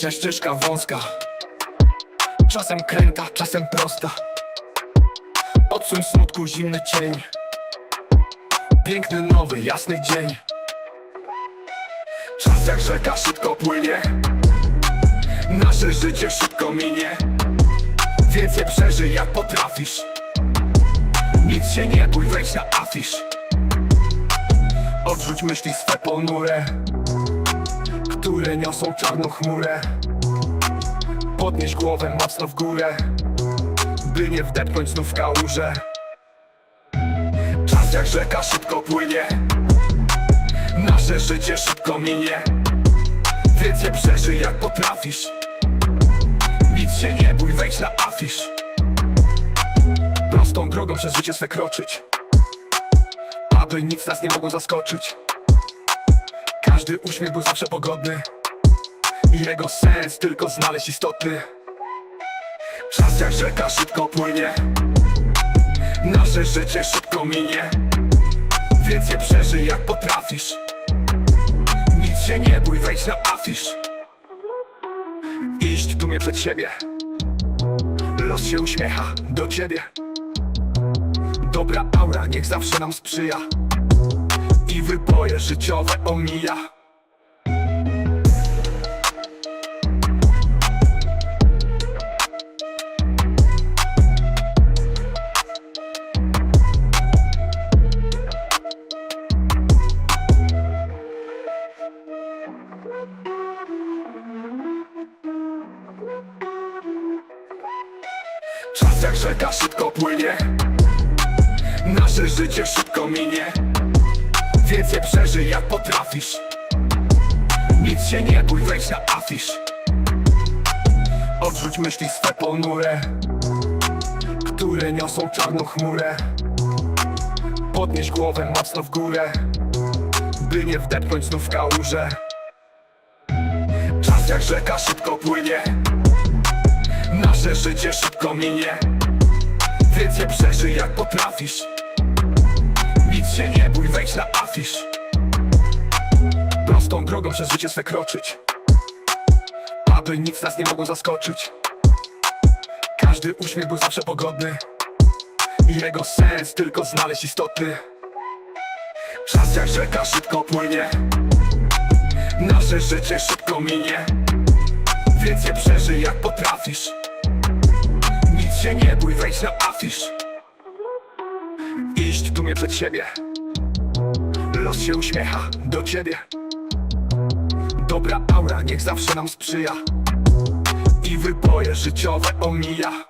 Życia ścieżka wąska. Czasem kręta, czasem prosta. Odsuń smutku zimny cień. Piękny nowy, jasny dzień. Czas jak rzeka szybko płynie. Nasze życie szybko minie. Więcej przeżyj jak potrafisz. Nic się nie bój, wejdź na afisz. Odrzuć myśli swe ponure Które niosą czarną chmurę. Podnieś głowę mocno w górę By nie wdepnąć znów w kałużę. Czas jak rzeka szybko płynie Nasze życie szybko minie. Więc je przeżyj jak potrafisz. Nic się nie bój, wejdź na afisz. Prostą drogą przez życie swe kroczyć Aby nic nas nie mogło zaskoczyć. Każdy uśmiech był zawsze pogodny I jego sens tylko znaleźć istotny Czas jak rzeka szybko płynie Nasze życie szybko minie Więc je przeżyj jak potrafisz. Nic się nie bój, wejdź na afisz. Iść dumie przed siebie. Los się uśmiecha do ciebie Dobra aura niech zawsze nam sprzyja. I wyboje życiowe omija. Czas jak rzeka szybko płynie Nasze życie szybko minie. Więc je przeżyj jak potrafisz. Nic się nie bój, wejdź na afisz. Odrzuć myśli swe ponure Które niosą czarną chmurę. Podnieś głowę mocno w górę By nie wdepnąć znów w kałużę. Czas jak rzeka szybko płynie. Nasze życie szybko minie Je przeżyj jak potrafisz. Nic się nie bój, wejdź na afisz. Prostą drogą przez życie swe kroczyć. Aby nic nas nie mogło zaskoczyć. Każdy uśmiech był zawsze pogodny. Jego sens tylko znaleźć istotny Czas jak rzeka szybko płynie. Nasze życie szybko minie. Więc je przeżyj jak potrafisz się nie bój, wejdź na afisz. Iść w dumie przed siebie. Los się uśmiecha do ciebie. Dobra aura niech zawsze nam sprzyja. I wyboje życiowe omija